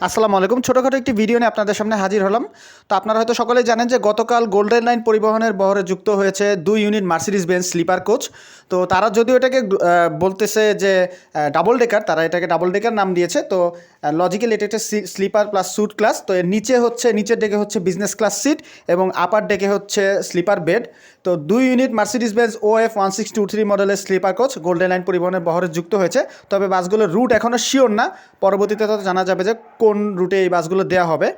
আসসালামু আলাইকুম। ছোটোখাটো একটি ভিডিও নিয়ে আপনাদের সামনে হাজির হলাম। তো আপনারা হয়তো সকলেই জানেন যে গতকাল গোল্ডেন লাইন পরিবহনের বহরে যুক্ত হয়েছে দুই unit Mercedes Benz sleeper coach তো তারা যদিও এটাকে বলতেছে যে ডাবল ডেকার তারা এটাকে ডাবল ডেকার নাম দিয়েছে। তো লজিক্যালি এটা স্লিপার প্লাস স্যুট ক্লাস তো এর নিচে হচ্ছে, নিচের ডেকে হচ্ছে বিজনেস ক্লাস সিট এবং আপার ডেকে হচ্ছে স্লিপার বেড তো দুই unit Mercedes Benz O F one six two three মডেলের স্লিপার কোচ গোল্ডেন লাইন পরিবহনের বহরে যুক্ত হয়েছে। তবে বাসগুলোর রুট এখনও শিওর না। পরবর্তীতে তো জানা যাবে যে কোন রুটে এই বাসগুলো দেওয়া হবে।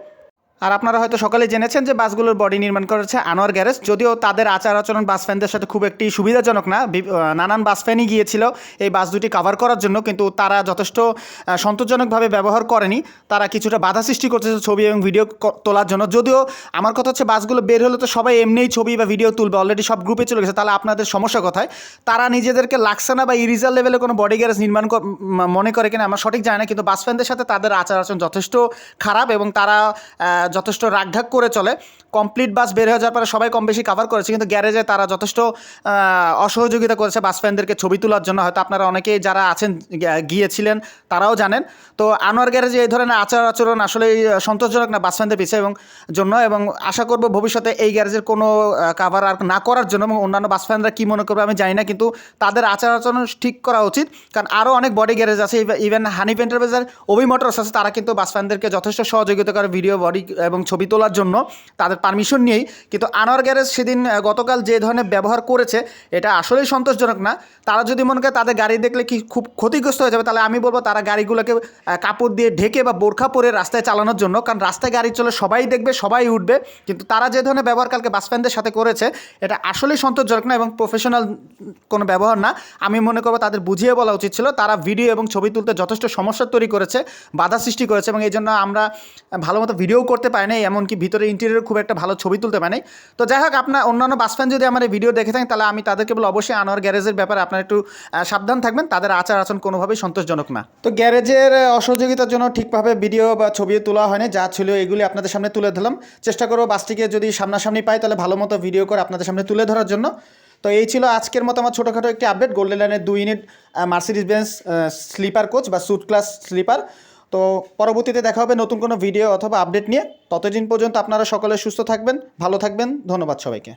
আর আপনারা হয়তো সকালে জেনেছেন যে বাসগুলোর বডি নির্মাণ করেছে আনোয়ার গ্যারেজ। যদিও তাদের আচার আচরণ বাস ফ্যানদের সাথে খুব একটি সুবিধাজনক না নানান বাস ফ্যানই গিয়েছিল এই বাস দুটি কাভার করার জন্য, কিন্তু তারা যথেষ্ট সন্তোষজনকভাবে ব্যবহার করেনি। তারা কিছুটা বাধা সৃষ্টি করতেছে ছবি এবং ভিডিও তোলার জন্য। যদিও আমার কথা হচ্ছে বাসগুলো বের হলে তো সবাই এমনিই ছবি বা ভিডিও তুলবে অলরেডি সব গ্রুপে চলে গেছে, তাহলে আপনাদের সমস্যা কোথায়? তারা নিজেদেরকে লাক্সানা বা ইরিজাল লেভেলে কোনো বডি গ্যারেজ নির্মাণ মনে করে কিনা, আমার সঠিক জানি না, কিন্তু বাস ফ্যানদের সাথে তাদের আচার আচরণ যথেষ্ট খারাপ এবং তারা যথেষ্ট রাগঢাক করে চলে। কমপ্লিট বাস বের হয়ে যাওয়ার পরে সবাই কম বেশি কাভার করেছে, কিন্তু গ্যারেজে তারা যথেষ্ট অসহযোগিতা করেছে বাস ফ্যানদেরকে ছবি তোলার জন্য। হয়তো আপনারা অনেকেই যারা আছেন গিয়েছিলেন, তারাও জানেন। তো আনোয়ার গ্যারেজে এই ধরনের আচার আচরণ আসলে সন্তোষজনক না বাস ফ্যানদের পিছিয়ে এবং, জন্য এবং আশা করব ভবিষ্যতে এই গ্যারেজের কোনো কাভার আর না করার জন্য এবং অন্যান্য বাস ফ্যানরা কী মনে করবে আমি জানি না, কিন্তু তাদের আচার আচরণ ঠিক করা উচিত। কারণ আরও অনেক বডি গ্যারেজ আছে ইভেন হানিফ এন্টারপ্রাইজের অভি মোটরস আছে, তারা কিন্তু বাস ফ্যানদেরকে যথেষ্ট সহযোগিতা করে ভিডিও বডি এবং ছবি তোলার জন্য তাদের পারমিশন নিয়েই। কিন্তু আনোয়ার গ্যারেজ সেদিন গতকাল যে ধরনের ব্যবহার করেছে, এটা আসলেই সন্তোষজনক না। তারা যদি মনে করে তাদের গাড়ি দেখলে কি খুব ক্ষতিগ্রস্ত হয়ে যাবে, তাহলে আমি বলব তারা গাড়িগুলোকে কাপড় দিয়ে ঢেকে বা বোরখা পরে রাস্তায় চালানোর জন্য, কারণ রাস্তায় গাড়ি চলে সবাই দেখবে, সবাই উঠবে। কিন্তু তারা যে ধরনের ব্যবহার কালকে বাস ফ্যানদের সাথে করেছে, এটা আসলেই সন্তোষজনক না এবং প্রফেশনাল কোনো ব্যবহার না। আমি মনে করব তাদের বুঝিয়ে বলা উচিত ছিল, তারা ভিডিও এবং ছবি তুলতে যথেষ্ট সমস্যা তৈরি করেছে, বাধা সৃষ্টি করেছে এবং এই জন্য আমরা ভালো মতো ভিডিও করতে পারি নাই, এমনকি ভিতরে ইন্টেরিয়র খুব একটা ভালো ছবি তুলতে পারি নাই। তো যাই হোক, আপনার অন্যান্য বাস ফ্যান যদি আমার ভিডিও দেখে থাকেন, তাহলে আমি তাদেরকে বলে অবশ্যই আনোয়ার গ্যারেজের ব্যাপারে আপনারা একটু সাবধান থাকবেন, তাদের আচার আচরণ কোনোভাবেই সন্তোষজনক না। তো গ্যারেজের অসহযোগিতার জন্য ঠিকভাবে ভিডিও বা ছবি তোলা হয়নি, যা ছিল এগুলি আপনাদের সামনে তুলে ধরলাম। চেষ্টা করব বাসটিকে যদি সামনাসামনি পাই, তাহলে ভালো মতো ভিডিও করে আপনাদের সামনে তুলে ধরার জন্য। তো এই ছিল আজকের মতো আমার ছোটোখাটো একটি আপডেট গোল্ডেন লাইনের দুই unit Mercedes Benz sleeper coach বা সুট ক্লাস স্লিপার তো পরবর্তীতে দেখা হবে নতুন কোনো ভিডিও অথবা আপডেট নিয়ে। ততদিন পর্যন্ত আপনারা সকলে সুস্থ থাকবেন, ভালো থাকবেন, ধন্যবাদ সবাইকে।